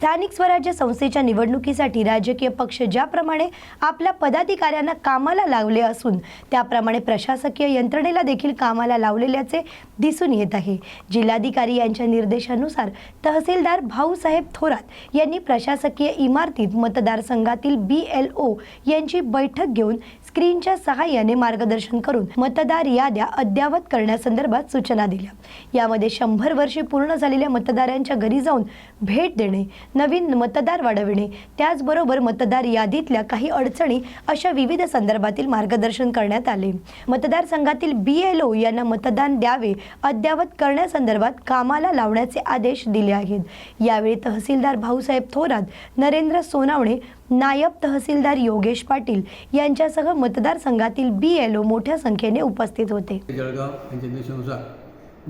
स्थानिक स्वराज्य संस्थेच्या निवडणुकीसाठी राजकीय पक्ष ज्याप्रमाणे आपल्या पदाधिकाऱ्यांना कामाला लावले असून त्याप्रमाणे प्रशासकीय यंत्रणेला देखील कामाला लावलेल्याचे दिसून येत आहे. जिल्हाधिकारी यांच्या निर्देशानुसार तहसीलदार भाऊसाहेब थोरात यांनी प्रशासकीय इमारतीत मतदारसंघातील बी एल ओ यांची बैठक घेऊन स्क्रीनच्या सहाय्याने मार्गदर्शन करून मतदार याद्या अद्ययावत करण्यासंदर्भात सूचना दिल्या. यामध्ये शंभर वर्षे पूर्ण झालेल्या मतदारांच्या घरी जाऊन भेट देणे नवीन मतदार वाढविणे त्याचबरोबर मतदार यादीतल्या काही अडचणी अशा विविध संदर्भातील मार्गदर्शन करण्यात आले. मतदारसंघातील बी एल ओ यांना मतदान द्यावे अद्ययावत करण्यासंदर्भात कामाला लावण्याचे आदेश दिले आहेत. यावेळी तहसीलदार भाऊसाहेब थोरात नरेंद्र सोनावणे नायब तहसीलदार योगेश पाटील यांच्यासह मतदारसंघातील बी एल ओ मोठ्या संख्येने उपस्थित होते. जळगाव यांच्या निर्देशानुसार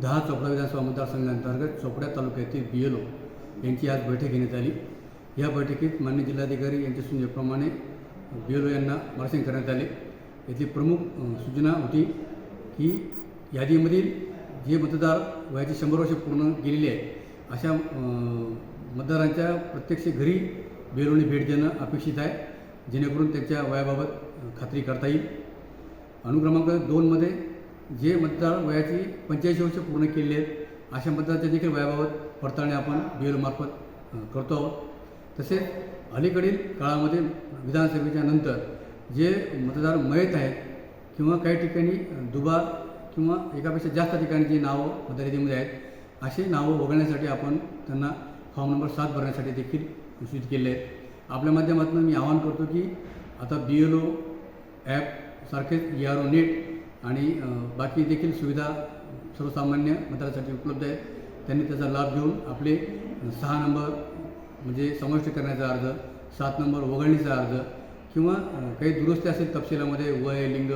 दहा चोपडा विधानसभा मतदारसंघांतर्गत चोपड्या तालुक्यातील बी एल ओ यांची आज बैठक घेण्यात आली. या बैठकीत मान्य जिल्हाधिकारी यांच्या सूचनेप्रमाणे बी एल ओ यांना मार्गदर्शन करण्यात आले. याची प्रमुख सूचना होती की यादीमधील जे मतदार वयाची शंभर वर्षे पूर्ण गेलेले आहे अशा मतदारांच्या प्रत्यक्ष घरी बी भेट देणं अपेक्षित आहे. जेणेकरून त्यांच्या वयाबाबत खात्री करता येईल. अनुक्रमांक दोनमध्ये जे मतदार वयाची पंच्याऐंशी वर्ष पूर्ण केलेले आहेत अशा मतदारांच्या देखील वयाबाबत पडताळणी आपण बी करतो आहोत. तसेच अलीकडील काळामध्ये विधानसभेच्या नंतर जे मतदार मयत आहेत किंवा काही ठिकाणी दुबार किंवा एकापेक्षा जास्त ठिकाणी जी नावं मतदार यादीमध्ये आहेत अशी नावं वगळण्यासाठी आपण त्यांना फॉर्म नंबर सात भरण्यासाठी देखील सूचित केले. आहेत आपल्या माध्यमातून मी आवाहन करतो की आता बी एल ओ ॲप सारखेच ई आर ओ नेट आणि बाकी देखील सुविधा सर्वसामान्य मतदारासाठी उपलब्ध आहेत. त्यांनी त्याचा लाभ घेऊन आपले सहा नंबर म्हणजे समाविष्ट करण्याचा अर्ज सात नंबर वगळणीचा अर्ज किंवा काही दुरुस्ती असेल तपशिलामध्ये वय लिंग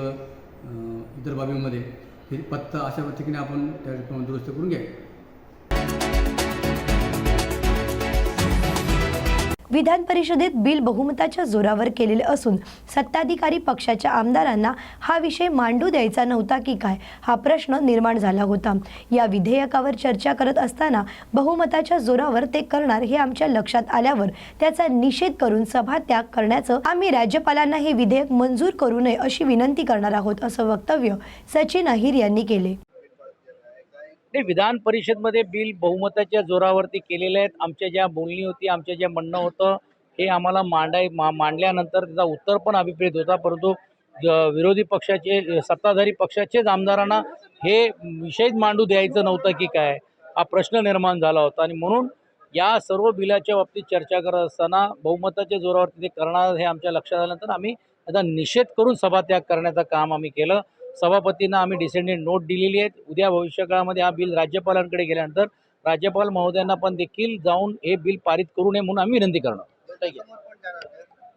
इतर बाबींमध्ये हे पत्ता अशा ठिकाणी आपण त्या ठिकाणी दुरुस्त करून घ्या. विधान परिषदेत बिल बहुमताच्या जोरावर केलेले असून सत्ताधिकारी पक्षाच्या आमदारांना हा विषय मांडू द्यायचा नव्हता की काय हा प्रश्न निर्माण झाला होता. या विधेयकावर चर्चा करत असताना बहुमताच्या जोरावर ते करणार हे आमच्या लक्षात आल्यावर त्याचा निषेध करून सभात्याग करण्याचं आम्ही राज्यपालांना हे विधेयक मंजूर करू नये अशी विनंती करणार आहोत असं वक्तव्य सचिन अहिर यांनी केले. ते विधान परिषदमध्ये बिल बहुमताच्या जोरावरती केलेले आहेत. आमच्या ज्या बोलणी होती आमच्या ज्या म्हणणं होतं हे आम्हाला मांडाय मा मांडल्यानंतर त्याचा उत्तर पण अभिप्रेत होता. परंतु विरोधी पक्षाचे सत्ताधारी पक्षाचेच आमदारांना हे विषयच मांडू द्यायचं नव्हतं की काय? हा प्रश्न निर्माण झाला होता. आणि म्हणून या सर्व बिलाच्या बाबतीत चर्चा करत असताना बहुमताच्या जोरावरती ते करणार हे आमच्या लक्षात आल्यानंतर आम्ही त्याचा निषेध करून सभात्याग करण्याचं काम आम्ही केलं. सभापतींना आम्ही डिसेंडेंट नोट दिलेली आहेत. उद्या भविष्यकाळामध्ये हा बिल राज्यपालांकडे गेल्यानंतर राज्यपाल महोदयांना पण देखील जाऊन हे बिल पारित करू नये म्हणून आम्ही विनंती करणार.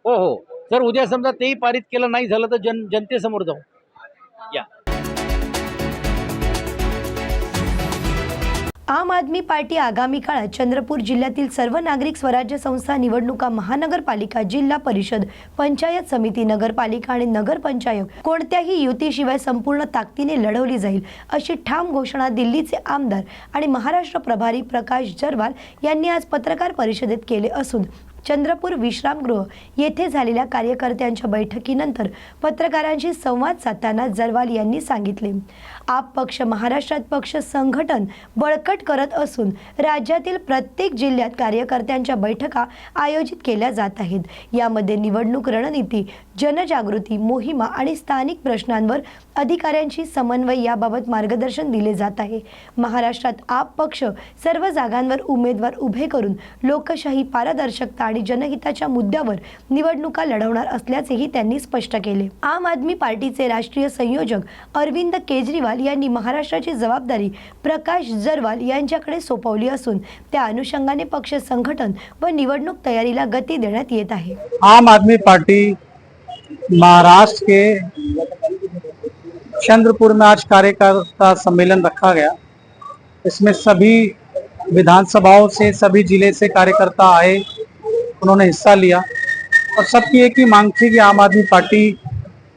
हो हो. जर उद्या समजा तेही पारित केलं नाही झालं तर जन जनतेसमोर जाऊ. या. आम आदमी पार्टी आगामी काळात चंद्रपूर जिल्ह्यातील सर्व नागरिक स्वराज्य संस्था निवडणुका महानगरपालिका जिल्हा परिषद पंचायत समिती नगरपालिका आणि नगरपंचायत कोणत्याही युतीशिवाय संपूर्ण ताकदीने लढवली जाईल अशी ठाम घोषणा दिल्लीचे आमदार आणि महाराष्ट्र प्रभारी प्रकाश जरवाल यांनी आज पत्रकार परिषदेत केले असून चंद्रपूर विश्रामगृह येथे झालेल्या कार्यकर्त्यांच्या बैठकीनंतर पत्रकारांशी संवाद साधताना जरवाल यांनी सांगितले. आप पक्ष महाराष्ट्रात पक्ष संघटन बळकट करत असून राज्यातील प्रत्येक जिल्ह्यात कार्यकर्त्यांच्या बैठका आयोजित केल्या जात आहेत. यामध्ये निवडणूक रणनीती जनजागृती मोहिमा आणि स्थानिक प्रश्नांवर अधिकाऱ्यांशी समन्वय याबाबत मार्गदर्शन दिले जात आहे. महाराष्ट्रात आप पक्ष सर्व जागांवर उमेदवार उभे करून लोकशाही पारदर्शकता आणि जनहिताच्या मुद्द्यावर निवडणुका लढवणार असल्याचेही त्यांनी स्पष्ट केले. आम आदमी पार्टीचे राष्ट्रीय संयोजक अरविंद केजरीवाल यांनी महाराष्ट्राची जबाबदारी प्रकाश जरवाल यांच्याकडे सोपवली असून त्या अनुषंगाने पक्ष संघटन व निवडणूक तयारीला गती देण्यात येत आहे. आम आदमी पार्टी महाराष्ट्र के चंद्रपुर में आज कार्यकर्ता सम्मेलन रखा गया। इसमें सभी विधानसभाओं से सभी जिले से कार्यकर्ता आए उन्होंने हिस्सा लिया। और सबकी एक ही मांग थी कि आम आदमी पार्टी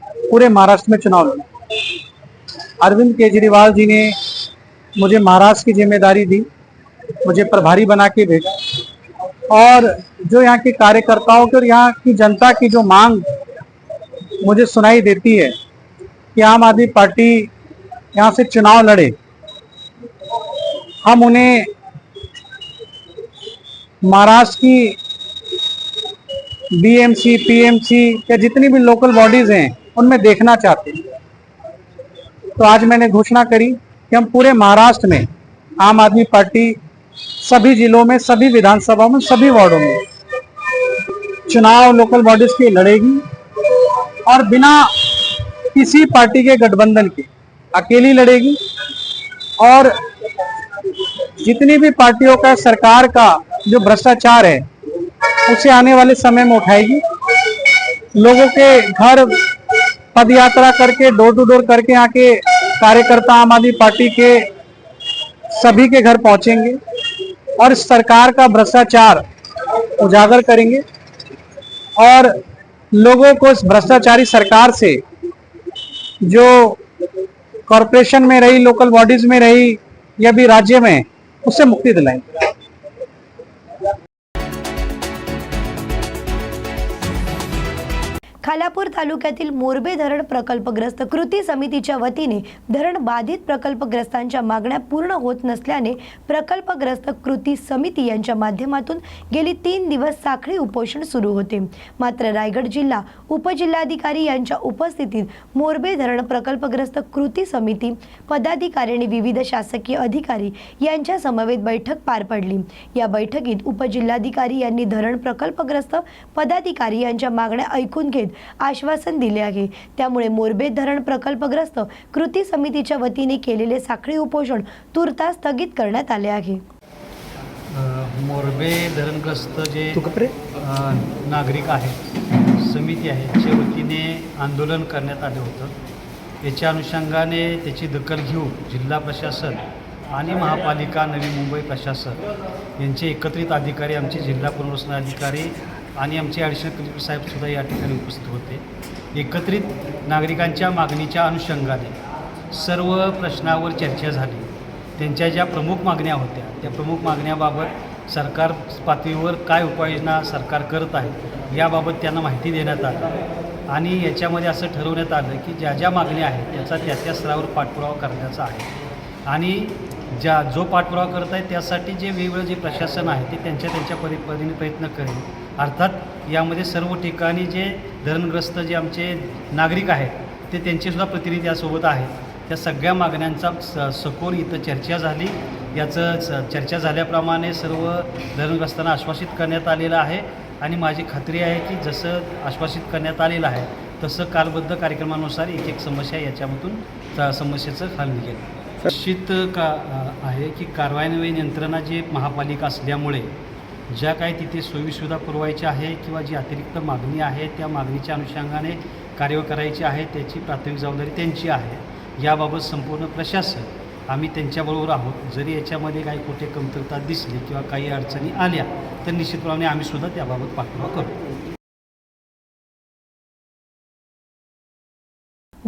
पूरे महाराष्ट्र में चुनाव लड़े। अरविंद केजरीवाल जी ने मुझे महाराष्ट्र की ज़िम्मेदारी दी, मुझे प्रभारी बना के भेजा। और जो यहाँ के कार्यकर्ताओं की और यहाँ की जनता की जो मांग मुझे सुनाई देती है कि आम आदमी पार्टी यहाँ से चुनाव लड़े, हम उन्हें महाराष्ट्र की बीएमसी पीएमसी या जितनी भी लोकल बॉडीज हैं, उनमें देखना चाहते हैं। तो आज मैंने घोषणा करी कि हम पूरे महाराष्ट्र में आम आदमी पार्टी सभी जिलों में, सभी विधानसभाओं में, सभी वार्डों में चुनाव लोकल बॉडीज के लड़ेगी और बिना किसी पार्टी के गठबंधन के अकेली लड़ेगी और जितनी भी पार्टियों का, सरकार का जो भ्रष्टाचार है, उसे आने वाले समय में उठाएगी। लोगों के घर पद यात्रा करके डोर टू डोर करके यहाँ के कार्यकर्ता आम आदमी पार्टी के सभी के घर पहुँचेंगे और सरकार का भ्रष्टाचार उजागर करेंगे और लोगों को इस भ्रष्टाचारी सरकार से जो कॉरपोरेशन में रही लोकल बॉडीज में रही या भी राज्य में, उससे मुक्ति दिलाएँगे। खालापूर तालुक्यातील मोरबे धरण प्रकल्पग्रस्त कृती समितीच्या वतीने धरण बाधित प्रकल्पग्रस्तांच्या मागण्या पूर्ण होत नसल्याने प्रकल्पग्रस्त कृती समिती यांच्या माध्यमातून गेली तीन दिवस साखळी उपोषण सुरू होते. मात्र रायगड जिल्हा उपजिल्हाधिकारी यांच्या उपस्थितीत मोरबे धरण प्रकल्पग्रस्त कृती समिती पदाधिकारी आणि विविध शासकीय अधिकारी यांच्या समवेत बैठक पार पडली. या बैठकीत उपजिल्हाधिकारी यांनी धरण प्रकल्पग्रस्त पदाधिकारी यांच्या मागण्या ऐकून घेत आश्वासन दिले आहे. त्यामुळे मोरबे धरण प्रकल्पग्रस्त कृती समितीच्या वतीने केलेले साखळी उपोषण तुर्तास स्थगित करण्यात आले आहे. मोरबे धरणग्रस्त जे नागरिक आहेत समिती आहे त्याच्या वतीने आंदोलन करण्यात आलं होतं. याच्या अनुषंगाने त्याची दखल घेऊन जिल्हा प्रशासन आणि महापालिका नवी मुंबई प्रशासन यांचे एकत्रित अधिकारी आमचे जिल्हा पुनर्वसन अधिकारी आणि आमचे ॲडिशनल कलेक्टर साहेबसुद्धा या ठिकाणी उपस्थित होते. एकत्रित नागरिकांच्या मागणीच्या अनुषंगाने सर्व प्रश्नावर चर्चा झाली. त्यांच्या ज्या प्रमुख मागण्या होत्या त्या प्रमुख मागण्याबाबत सरकार पातळीवर काय उपाययोजना सरकार करत आहे याबाबत त्यांना माहिती देण्यात आली. आणि याच्यामध्ये असं ठरवण्यात आलं की ज्या ज्या मागण्या आहेत त्याचा त्या त्या स्तरावर पाठपुरावा करण्याचा आहे. आणि ज्या जो पाठपुरावा करत आहे त्यासाठी जे वेगवेगळं जे प्रशासन आहे ते त्यांच्या त्यांच्या परी परीने प्रयत्न करेल. अर्थात यामध्ये सर्व ठिकाणी जे धरणग्रस्त जे आमचे नागरिक आहेत ते त्यांचेसुद्धा प्रतिनिधी यासोबत आहेत. त्या सगळ्या मागण्यांचा स सखोल इथं चर्चा झाली. याचं च चर्चा झाल्याप्रमाणे सर्व धरणग्रस्तांना आश्वासित करण्यात आलेलं आहे. आणि माझी खात्री आहे की जसं आश्वासित करण्यात आलेलं आहे तसं कालबद्ध कार्यक्रमानुसार एक एक समस्या याच्यामधून समस्येचं हल निघेल. निश्चित का आहे की कारवाईन्वयीन यंत्रणा जी महापालिका असल्यामुळे ज्या काही तिथे सोयीसुविधा पुरवायच्या आहे किंवा जी अतिरिक्त मागणी आहे त्या मागणीच्या अनुषंगाने कार्य करायची आहे त्याची प्राथमिक जबाबदारी त्यांची आहे. याबाबत संपूर्ण प्रशासन आम्ही त्यांच्याबरोबर आहोत. जरी याच्यामध्ये काही कुठे कमतरता दिसली किंवा काही अडचणी आल्या तर निश्चितप्रमाणे आम्हीसुद्धा त्याबाबत पाठपुरावा करू.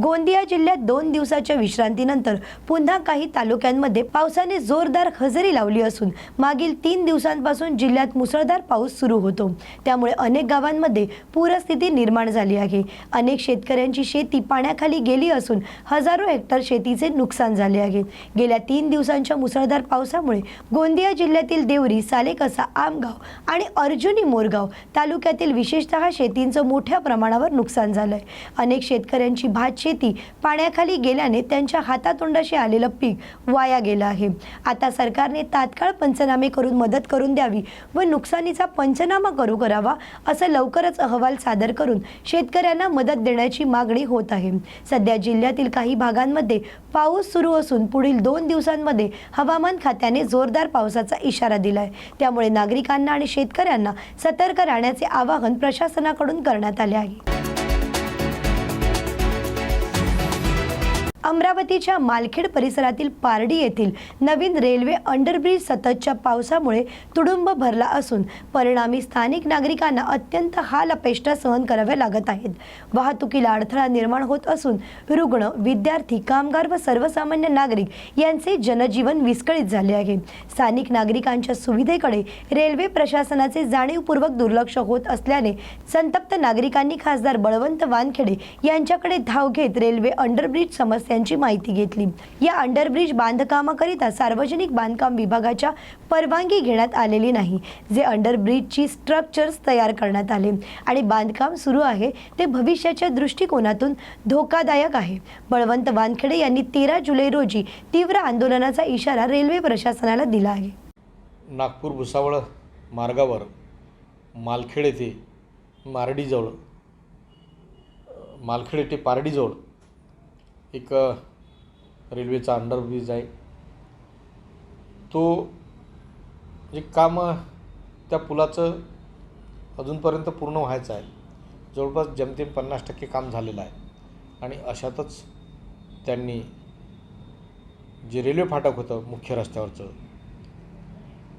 गोंदिया जिल्ह्यात दोन दिवसाच्या विश्रांतीनंतर पुन्हा काही तालुक्यांमध्ये पावसाने जोरदार हजेरी लावली असून मागील तीन दिवसांपासून जिल्ह्यात मुसळधार पाऊस सुरू होतो. त्यामुळे अनेक गावांमध्ये पूरस्थिती निर्माण झाली आहे. अनेक शेतकऱ्यांची शेती पाण्याखाली गेली असून हजारो हेक्टर शेतीचे नुकसान झाले आहे. गेल्या तीन दिवसांच्या मुसळधार पावसामुळे गोंदिया जिल्ह्यातील देवरी सालेकसा आमगाव आणि अर्जुनी मोरगाव तालुक्यातील विशेषतः शेतींचं मोठ्या प्रमाणावर नुकसान झालंय. अनेक शेतकऱ्यांची भात शेती पाण्याखाली गेल्याने त्यांच्या हातातोंडाशी आलेलं पीक वाया गेलं आहे. आता सरकारने तात्काळ पंचनामे करून मदत करून द्यावी व नुकसानीचा पंचनामा करू करावा असं लवकरच अहवाल सादर करून शेतकऱ्यांना मदत देण्याची मागणी होत आहे. सध्या जिल्ह्यातील काही भागांमध्ये पाऊस सुरू असून पुढील दोन दिवसांमध्ये हवामान खात्याने जोरदार पावसाचा इशारा दिलाय. त्यामुळे नागरिकांना आणि शेतकऱ्यांना सतर्क राहण्याचे आवाहन प्रशासनाकडून करण्यात आले आहे. अमरावतीच्या मालखेड परिसरातील पारडी येथील नवीन रेल्वे अंडरब्रिज सततच्या पावसामुळे तुडुंब भरला असून परिणामी स्थानिक नागरिकांना अत्यंत हाल अपेष्टा सहन कराव्या लागत आहेत. वाहतुकीला अडथळा निर्माण होत असून रुग्ण विद्यार्थी कामगार व सर्वसामान्य नागरिक यांचे जनजीवन विस्कळीत झाले आहे. स्थानिक नागरिकांच्या सुविधेकडे रेल्वे प्रशासनाचे जाणीवपूर्वक दुर्लक्ष होत असल्याने संतप्त नागरिकांनी खासदार बळवंत वानखेडे यांच्याकडे धाव घेत रेल्वे अंडरब्रिज त्यांची माहिती घेतली. या अंडरब्रिज बांधकामाकरिता सार्वजनिक बांधकाम विभागाच्या परवानगी घेण्यात आलेली नाही. जे अंडरब्रिजची स्ट्रक्चर्स तयार करण्यात आले आणि बांधकाम सुरू आहे ते भविष्याच्या दृष्टिकोनातून धोकादायक आहे. बळवंत वानखेडे यांनी तेरा जुलै रोजी तीव्र आंदोलनाचा इशारा रेल्वे प्रशासनाला दिला आहे. नागपूर भुसावळ मार्गावर मालखेड येथे मारडीजवळ मालखेड येथे पारडीजवळ एक रेल्वेचा अंडरब्रिज आहे. तो जे काम त्या पुलाचं अजूनपर्यंत पूर्ण व्हायचं आहे. जवळपास जमतेम पन्नास टक्के काम झालेलं आहे. आणि अशातच त्यांनी जे रेल्वे फाटक होतं मुख्य रस्त्यावरचं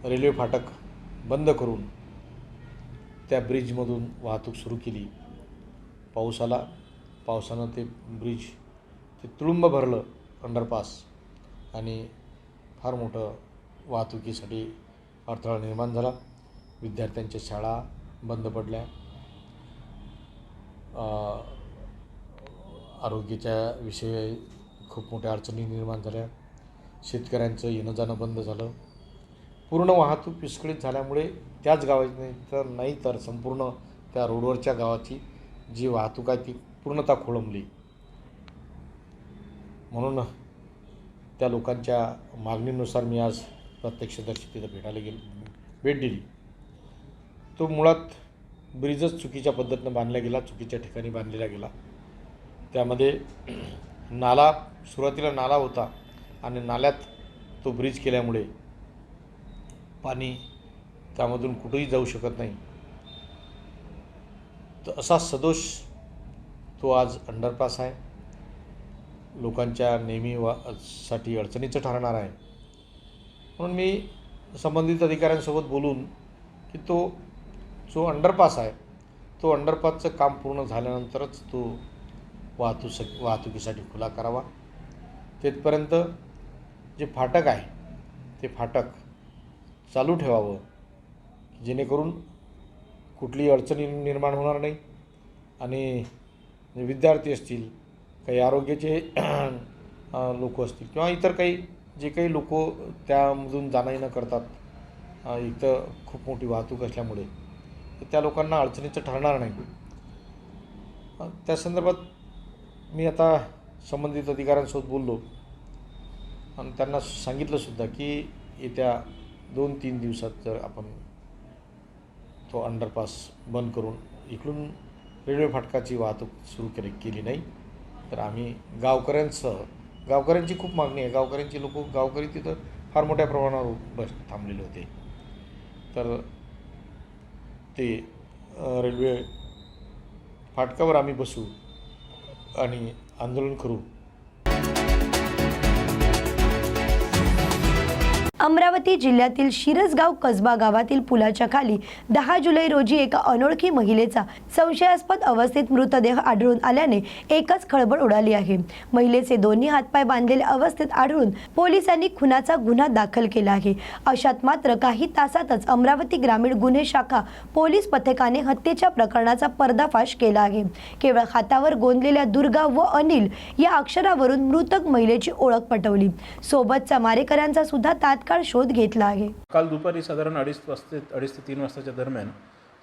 रेल्वे फाटक बंद करून त्या ब्रिजमधून वाहतूक सुरू केली. पाऊस आला. पावसानं ते ब्रिज ते तुळुंब भरलं अंडरपास आणि फार मोठं वाहतुकीसाठी अडथळा निर्माण झाला. विद्यार्थ्यांच्या शाळा बंद पडल्या. आरोग्याच्या विषयी खूप मोठ्या अडचणी निर्माण झाल्या. शेतकऱ्यांचं येणं जाणं बंद झालं. पूर्ण वाहतूक विस्कळीत झाल्यामुळे त्याच गावाची नाही तर नाही तर संपूर्ण त्या रोडवरच्या गावाची जी वाहतूक आहे ती पूर्णतः खोळंबली. म्हणून त्या लोकांच्या मागणीनुसार मी आज प्रत्यक्षदर्शी तिथं भेटायला गेलो. भेट दिली. तो मुळात ब्रिजच चुकीच्या पद्धतीनं बांधला गेला चुकीच्या ठिकाणी बांधलेला गेला. त्यामध्ये नाला सुरुवातीला नाला होता आणि नाल्यात तो ब्रिज केल्यामुळे पाणी त्यामधून कुठेही जाऊ शकत नाही. तर असा सदोष तो आज अंडरपास आहे. लोकांच्या नेहमी वा साठी अडचणीचं ठरणार आहे. म्हणून मी संबंधित अधिकाऱ्यांसोबत बोलून की तो जो अंडरपास आहे तो अंडरपासचं काम पूर्ण झाल्यानंतरच तो वाहतूक वाहतुकीसाठी खुला करावा. तिथपर्यंत जे फाटक आहे ते फाटक चालू ठेवावं जेणेकरून कुठलीही अडचणी निर्माण होणार नाही. आणि जे विद्यार्थी असतील काही आरोग्याचे लोक असतील किंवा इतर काही जे काही लोक त्यामधून जाणं येणं करतात इथं खूप मोठी वाहतूक असल्यामुळे. त्या लोकांना अडचणीचं ठरणार नाही. त्या संदर्भात मी आता संबंधित अधिकाऱ्यांसोबत बोललो. आणि त्यांना सांगितलंसुद्धा की येत्या दोन तीन दिवसात जर आपण तो अंडरपास बंद करून इकडून रेल्वे फाटकाची वाहतूक सुरू केली केली नाही तर आम्ही गावकऱ्यांसह गावकऱ्यांची खूप मागणी आहे. गावकऱ्यांची लोक गावकरी तिथं फार मोठ्या प्रमाणावर बस थांबलेले होते. तर ते रेल्वे फाटकावर आम्ही बसू आणि आंदोलन करू. अमरावती जिल्ह्यातील शिरसगाव कसबा गावातील पुलाच्या खाली दहा जुलै रोजी एका अनोळखी महिलेचा संशयास्पद अवस्थेत मृतदेह आढळून आल्याने एकच खळबळ उडाली आहे. महिलेचे दोन्ही हातपाय बांधलेल्या अवस्थेत आढळून पोलिसांनी खुनाचा गुन्हा दाखल केला आहे. अशात मात्र काही तासातच अमरावती ग्रामीण गुन्हे शाखा पोलीस पथकाने हत्येच्या प्रकरणाचा पर्दाफाश केला आहे. केवळ हातावर गोंदलेल्या दुर्गा व अनिल या अक्षरावरून मृतक महिलेची ओळख पटवली. सोबतचा मारेकऱ्यांचा सुद्धा तात्काळ शोध घेतला आहे. काल दुपारी साधारण अडीच वाजते अडीच ते तीन वाजताच्या दरम्यान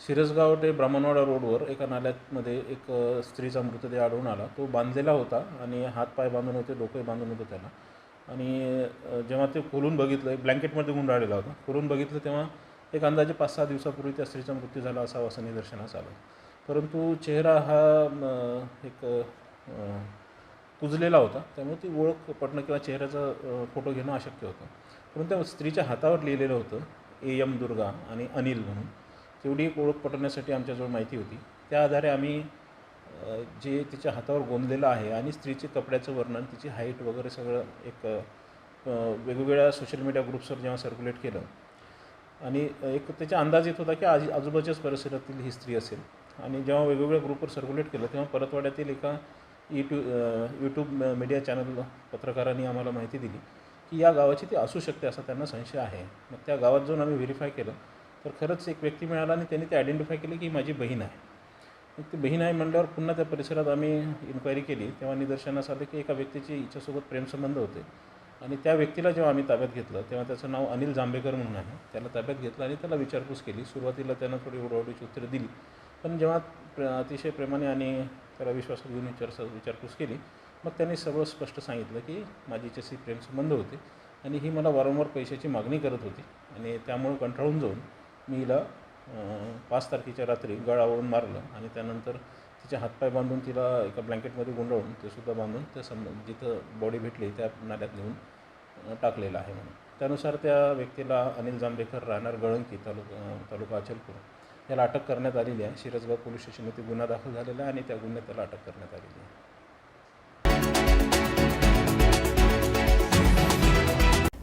शिरसगाव ते ब्राह्मणवाडा रोडवर एका नाल्यामध्ये एक स्त्रीचा मृतदेह आढळून आला. तो बांधलेला होता आणि हातपाय बांधून होते डोके बांधून होतं त्याला. आणि जेव्हा ते खोलून बघितलं ब्लँकेटमध्ये गुंडाळलेला होता. खोलून बघितलं तेव्हा एक अंदाजे पाच सहा दिवसापूर्वी त्या स्त्रीचा मृत्यू झाला असावा असं निदर्शनास आलं. परंतु चेहरा हा एक कुजलेला होता. त्यामुळे ती ओळख पटणं किंवा चेहऱ्याचा फोटो घेणं अशक्य होतं. परंतु त्या स्त्रीच्या हातावर लिहिलेलं होतं ए एम दुर्गा आणि अनिल म्हणून. तेवढी एक ओळख पटवण्यासाठी आमच्याजवळ माहिती होती. त्या आधारे आम्ही जे तिच्या हातावर गोंदलेलं आहे आणि स्त्रीचे कपड्याचं वर्णन तिची हाईट वगैरे सगळं एक वेगवेगळ्या सोशल मीडिया ग्रुप्सवर जेव्हा सर्क्युलेट केलं आणि एक त्याचा अंदाज येत होता की आज आजूबाजूच्याच परिसरातील ही स्त्री असेल. आणि जेव्हा वेगवेगळ्या ग्रुपवर सर्क्युलेट केलं तेव्हा परतवाड्यातील एका यूट्यू यूट्यूब मीडिया चॅनल पत्रकारांनी आम्हाला माहिती दिली. की या गावाची ती असू शकते असा त्यांना संशय आहे. मग त्या गावात जाऊन आम्ही व्हेरीफाय केलं. तर खरंच एक व्यक्ती मिळाला आणि त्यांनी ते आयडेंटिफाय केली की माझी बहीण आहे. मग ती बहीण आहे म्हणल्यावर पुन्हा त्या परिसरात आम्ही इन्क्वायरी केली. तेव्हा निदर्शनास आलं की एका व्यक्तीची हिच्यासोबत प्रेमसंबंध होते. आणि त्या व्यक्तीला जेव्हा आम्ही ताब्यात घेतलं तेव्हा त्याचं नाव अनिल जांभेकर म्हणून आहे. त्याला ताब्यात घेतलं आणि त्याला विचारपूस केली. सुरुवातीला त्यानं थोडी ओढाओढीची उत्तरं दिली. पण जेव्हा प्र अतिशय प्रेमाने आणि त्याला विश्वासात घेऊन विचार विचारपूस केली मग त्यांनी सगळं स्पष्ट सांगितलं की माझी हिच्याशी प्रेमसंबंध होते आणि ही मला वारंवार पैशाची मागणी करत होती आणि त्यामुळं कंटाळून जाऊन मी हिला पाच तारखेच्या रात्री गळावरून मारलं आणि त्यानंतर तिचे हातपाय बांधून तिला एका ब्लँकेटमध्ये गुंडाळून ते सुद्धा बांधून त्या सम जिथं बॉडी भेटली त्या नाल्यात नेऊन टाकलेलं आहे म्हणून. त्यानुसार त्या व्यक्तीला अनिल जांभेकर राहणार गळंकी तालुका तालुका अचलपूर याला अटक करण्यात आलेली आहे. शिरसगाव पोलीस स्टेशनमध्ये गुन्हा दाखल झालेला आहे आणि त्या गुन्ह्यात त्याला अटक करण्यात आलेली आहे.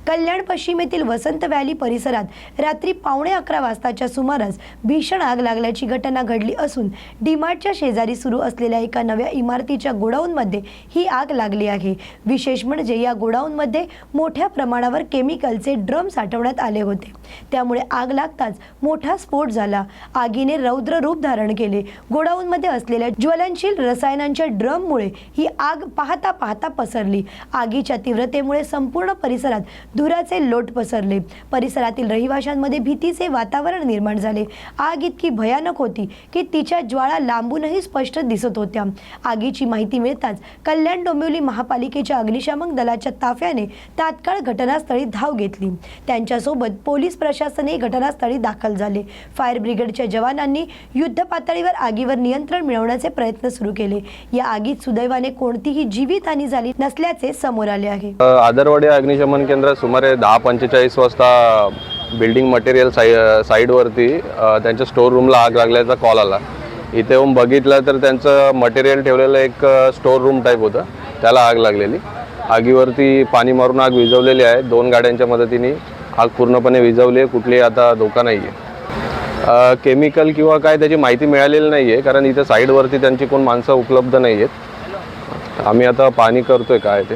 कल्याण पश्चिमेतील वसंत व्हॅली परिसरात रात्री पावणे अकरा वाजताच्या सुमारास भीषण आग लागल्याची घटना घडली असून डीमार्टच्या शेजारी सुरू असलेल्या एका नव्या इमारतीच्या गोडाऊनमध्ये ही आग लागली आहे. विशेष म्हणजे या गोडाऊनमध्ये मोठ्या प्रमाणावर केमिकलचे ड्रम साठवण्यात आले होते. त्यामुळे आग लागताच मोठा स्फोट झाला. आगीने रौद्र रूप धारण केले. गोडाऊनमध्ये असलेल्या ज्वलनशील रसायनांच्या ड्रममुळे ही आग पाहता पाहता पसरली. आगीच्या तीव्रतेमुळे संपूर्ण परिसरात धुराचे लोट पसरले. परिसरातील रहिवाशांमध्ये भीतीचे वातावरण निर्माण झाले. आग इतकी भयानक होती की तिच्या ज्वाळा लांबूनही स्पष्ट दिसत होत्या. आगीची माहिती मिळताच कल्याण डोंबिवली महापालिकेच्या अग्निशामक दलाच्या ताफ्याने तात्काळ घटनास्थळी धाव घेतली. त्यांच्यासोबत पोलीस प्रशासनही घटनास्थळी दाखल झाले. फायर ब्रिगेडच्या जवानांनी युद्ध पातळीवर आगीवर नियंत्रण मिळवण्याचे प्रयत्न सुरू केले. या आगीत सुदैवाने कोणतीही जीवितहानी झाली नसल्याचे समोर आले आहे. आदरवाडी अग्निशमन केंद्रात सुमारे दहा पंचेचाळीस वाजता बिल्डिंग मटेरियल साई साईडवरती त्यांच्या स्टोर रूमला आग लागल्याचा कॉल आला. इथे येऊन बघितलं तर त्यांचं मटेरियल ठेवलेलं एक स्टोर रूम टाईप होतं. त्याला आग लागलेली. आगीवरती पाणी मारून आग विझवलेली आहे. दोन गाड्यांच्या मदतीने आग पूर्णपणे विझवली आहे. कुठली आता धोका नाही आहे केमिकल किंवा काय त्याची माहिती मिळालेली नाही आहे कारण इथे साईडवरती त्यांची कोण माणसं उपलब्ध नाही आहेत आम्ही आता पाणी करतोय काय ते.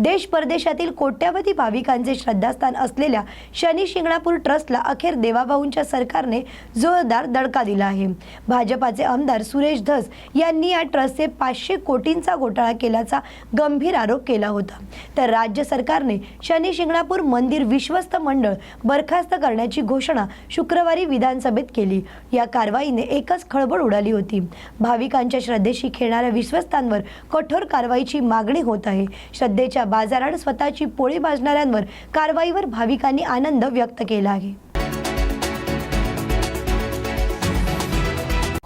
देश परदेशातील कोट्यावधी भाविकांचे श्रद्धास्थान असलेल्या शनी शिंगणापूर ट्रस्टला अखेर देवाभाऊंच्या सरकारने जोरदार दडका दिला आहे. भाजपाचे आमदार सुरेश धस यांनी या ट्रस्टचे पाचशे कोटींचा घोटाळा केल्याचा गंभीर आरोप केला होता. तर राज्य सरकारने शनी शिंगणापूर मंदिर विश्वस्त मंडळ बरखास्त करण्याची घोषणा शुक्रवारी विधानसभेत केली. या कारवाईने एकच खळबळ उडाली होती. भाविकांच्या श्रद्धेशी खेळणाऱ्या विश्वस्तांवर कठोर कारवाईची मागणी होत आहे. श्रद्धेच्या बाजारात स्वतःची पोळी भाजणाऱ्यांवर कारवाईवर भाविकांनी आनंद व्यक्त केला आहे.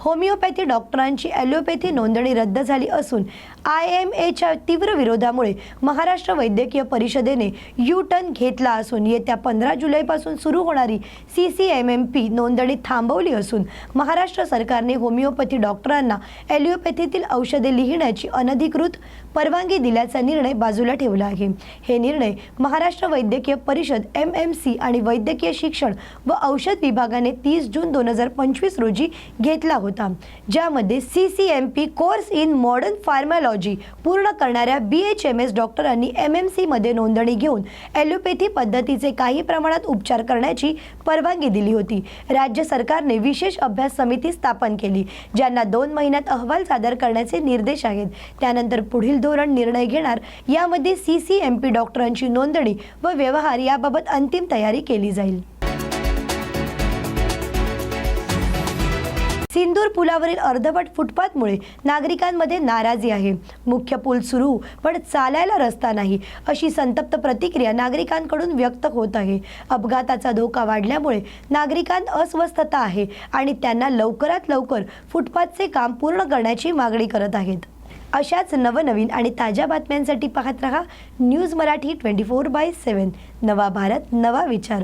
होमिओपॅथी डॉक्टरांची ॲलोपॅथी नोंदणी रद्द झाली असून आय एम एच्या तीव्र विरोधामुळे महाराष्ट्र वैद्यकीय परिषदेने यू टर्न घेतला असून येत्या पंधरा जुलैपासून सुरू होणारी C C M M P नोंदणी थांबवली असून महाराष्ट्र सरकारने होमिओपॅथी डॉक्टरांना ॲलिओपॅथीतील औषधे लिहिण्याची अनधिकृत परवानगी दिल्याचा निर्णय बाजूला ठेवला आहे. हे निर्णय महाराष्ट्र वैद्यकीय परिषद एम एम सी आणि वैद्यकीय शिक्षण व औषध विभागाने तीस जून दोन हजार पंचवीस रोजी घेतला होता ज्यामध्ये C C M P course in modern pharmacology पूर्ण करणाऱ्या बी एच एम एस डॉक्टरांनी एम एम सीमध्ये नोंदणी घेऊन ॲलोपॅथी पद्धतीचे काही प्रमाणात उपचार करण्याची परवानगी दिली होती. राज्य सरकारने विशेष अभ्यास समिती स्थापन केली ज्यांना दोन महिन्यात अहवाल सादर करण्याचे निर्देश आहेत. त्यानंतर पुढील धोरण निर्णय घेणार यामध्ये सी सी एम पी डॉक्टरांची नोंदणी व व्यवहार याबाबत अंतिम तयारी केली जाईल. सिंदूर पुलावरील अर्धवट फुटपाथमुळे नागरिकांमध्ये नाराजी आहे. मुख्य पूल सुरू पण चालायला रस्ता नाही अशी संतप्त प्रतिक्रिया नागरिकांकडून व्यक्त होत आहे. अपघाताचा धोका वाढल्यामुळे नागरिकांत अस्वस्थता आहे आणि त्यांना लवकरात लवकर फुटपाथचे काम पूर्ण करण्याची मागणी करत आहेत. अशाच नवनवीन आणि ताज्या बातम्यांसाठी पाहत रहा news Marathi twenty four by seven नवा भारत नवा विचार.